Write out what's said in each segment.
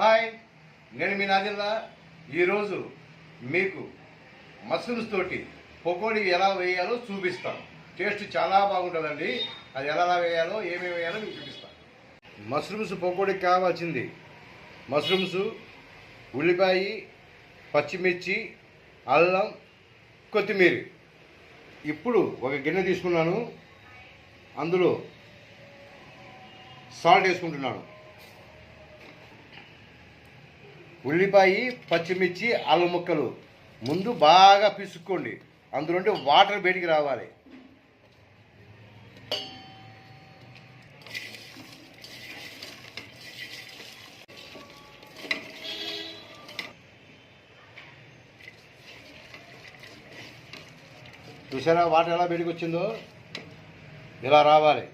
Hi నేను మీ నాదిల్లా ఈరోజు మీకు మష్రూమ్స్ తోటి పకోడీ ఎలా వేయాలో చూపిస్తాను టేస్ట్ చాలా బాగుంటుందండి. అది ఎలా వేయాలో ఏమేమి వేయాలో మీకు చూపిస్తాను మష్రూమ్స్ పకోడీకి కావాల్సింది మష్రూమ్స్ ఉల్లిపాయ పచ్చిమిర్చి అల్లం కొత్తిమీర. ఇప్పుడు ఒక గిన్నె తీసుకున్నాను. అందులో సాల్ట్ వేసుకుంటున్నాను. ఉల్లిపాయ పచ్చిమిర్చి అల్లం ముక్కలు. ముందు బాగా పిసుక్కోండి. అందులో వాటర్ బయటికి రావాలి. చూసారా వాటర్ ఎలా బయటకు వచ్చిందో? ఇలా రావాలి.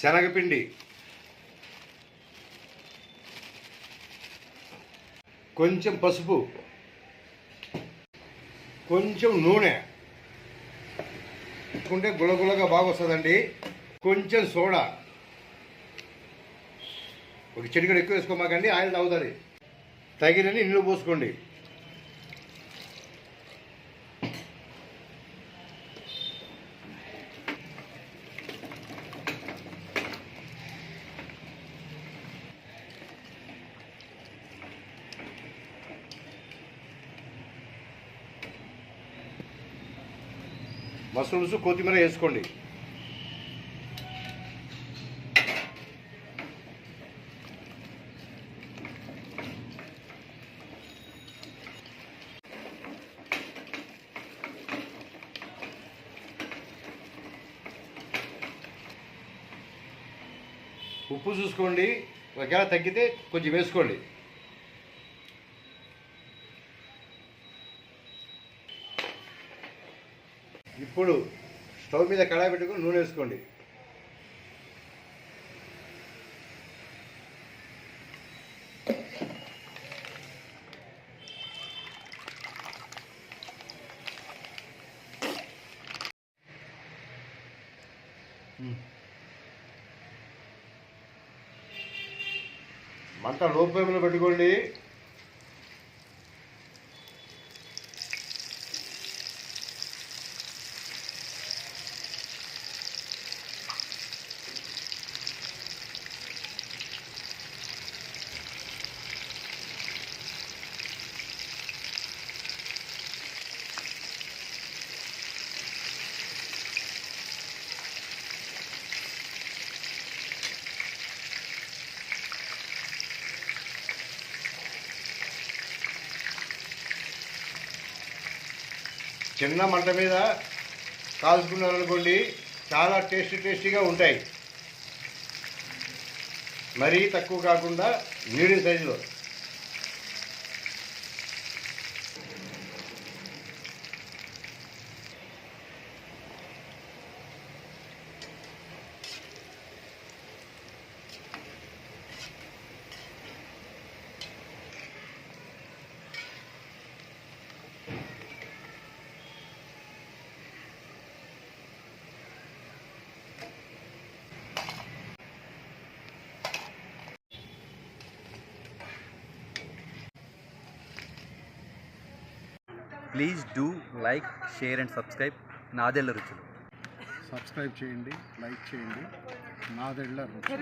శనగపిండి. కొంచెం పసుపు కొంచెం నూనె. వేసుకుంటే గులగులగా బాగా వస్తుందండి కొంచెం సోడా. ఒక చిటికెడు ఎక్కువ వేసుకోమాకండి ఆయిల్ తాగుతుంది. తగినని నీళ్ళు పోసుకోండి. మష్రూమ్స్ కొత్తిమీర వేసుకోండి. ఉప్పు చూసుకోండి. ఒకవేళ తగ్గితే కొంచెం వేసుకోండి. ఇప్పుడు స్టవ్ మీద కడాయి పెట్టుకుని నూనె వేసుకోండి. మంట లో పెట్టుకోండి. చిన్న మంట మీద కాల్చుకున్నారనుకోండి చాలా టేస్టీ టేస్టీగా ఉంటాయి. మరీ తక్కువ కాకుండా మీడియం సైజులో. Please do like share and subscribe Nadella రుచులు. సబ్స్క్రైబ్ చేయండి లైక్ చేయండి. నాదెళ్ళ రుచి